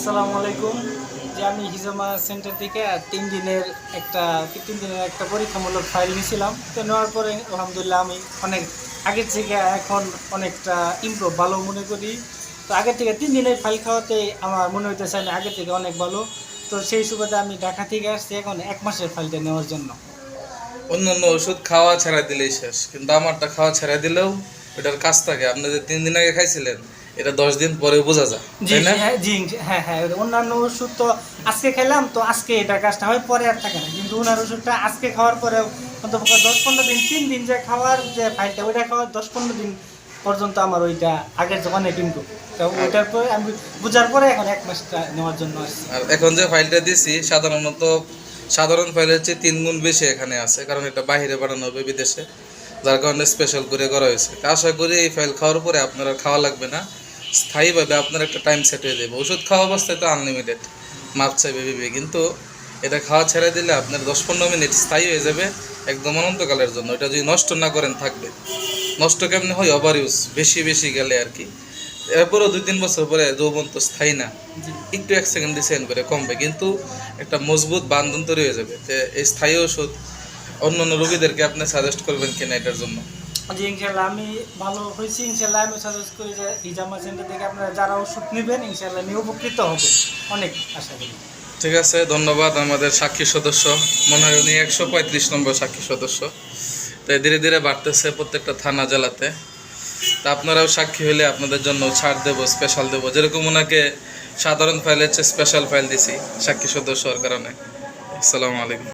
আসসালামু আলাইকুম। যে আমি হিজামা সেন্টার থেকে তিন দিনের একটা তিন দিনের একটা পরীক্ষামূলক ফাইল নিয়েছিলাম। তো নেওয়ার পরে আলহামদুলিল্লাহ আমি অনেক আগের থেকে এখন অনেকটা ইমপ্রুভ ভালো মনে করি। তো আগের থেকে তিন দিনের ফাইল খাওয়াতে আমার মনে হইতেছে আমি আগের থেকে অনেক ভালো। তো সেই সুবাদে আমি ঢাকা থেকে আসছি এখন এক মাসের ফাইলটা নেওয়ার জন্য। অন্য অন্য ওষুধ খাওয়া ছাড়া দিলেই শেষ। কিন্তু আমারটা খাওয়া ছাড়া দিলেও এটার কাজ থাকে। আপনি তিন দিন আগে খাইছিলেন এটা দশ দিন পরে বোঝা যায় তাই না? হ্যাঁ জি হ্যাঁ হ্যাঁ অন্যান্য ওষুধ তো আজকে খেলাম তো আজকে এটা কাজটা হয় পরে আর থাকে না। কিন্তু ওনার ওষুধটা আজকে খাওয়ার পরে অন্তত দশ পনেরো দিন তিন দিন যে খাওয়ার যে ফাইলটা ওইটা খাওয়ার দশ পনেরো দিন পর্যন্ত আমার ওইটা আগের কিন্তু তো ওইটার পরে আমি বুঝার পরে এখন এক মাসটা নেওয়ার জন্য আর এখন যে ফাইলটা দিছি সাধারণত সাধারণ ফাইল হচ্ছে তিন গুণ বেশি এখানে আছে কারণ এটা বাইরে পাঠানো হবে বিদেশে যার কারণে স্পেশাল করে করা হয়েছে। আশা করি এই ফাইল খাওয়ার পরে আপনার খাওয়া লাগবে না। স্থায়ীভাবে আপনার একটা টাইম সেট হয়ে যাবে। ওষুধ খাওয়া অবস্থায় তো আনলিমিটেড মাপ চাইবে বিবে কিন্তু এটা খাওয়া ছেড়ে দিলে আপনার দশ পনেরো মিনিট স্থায়ী হয়ে যাবে একদম অনন্তকালের জন্য। এটা যদি নষ্ট না করেন থাকবে। নষ্ট কেমনে হয়? ওভার ইউজ বেশি বেশি গেলে আর কি। এরপরও দুই তিন বছর পরে যৌবন তো স্থায়ী না। একটু এক সেকেন্ড ডিসাইন করে কমবে। কিন্তু একটা মজবুত বান্ধন তৈরি হয়ে যাবে এই স্থায়ী ওষুধ অন্য অন্য রোগীদেরকে আপনি সাজেস্ট করবেন কিনা এটার জন্য। জি ইনশাল্লাহ আমি ভালো হয়েছি। ইনশাল্লাহ আমি সাজেস্ট করি যে হিজামা সেন্টার থেকে আপনারা যারা ওষুধ নেবেন ইনশাল্লাহ আমি উপকৃত হবেন অনেক আশা করি। ঠিক আছে, ধন্যবাদ আমাদের সাক্ষী সদস্য। মনে হয় উনি একশো পঁয়ত্রিশ নম্বর সাক্ষী সদস্য। তাই ধীরে ধীরে বাড়তেছে প্রত্যেকটা থানা, জেলাতে। তা আপনারাও সাক্ষী হলে আপনাদের জন্য ছাড় দেবো স্পেশাল দেবো। যেরকম ওনাকে সাধারণ ফাইলের চেয়ে স্পেশাল ফাইল দিছি, সাক্ষী সদস্য হওয়ার কারণে। আসসালামু আলাইকুম।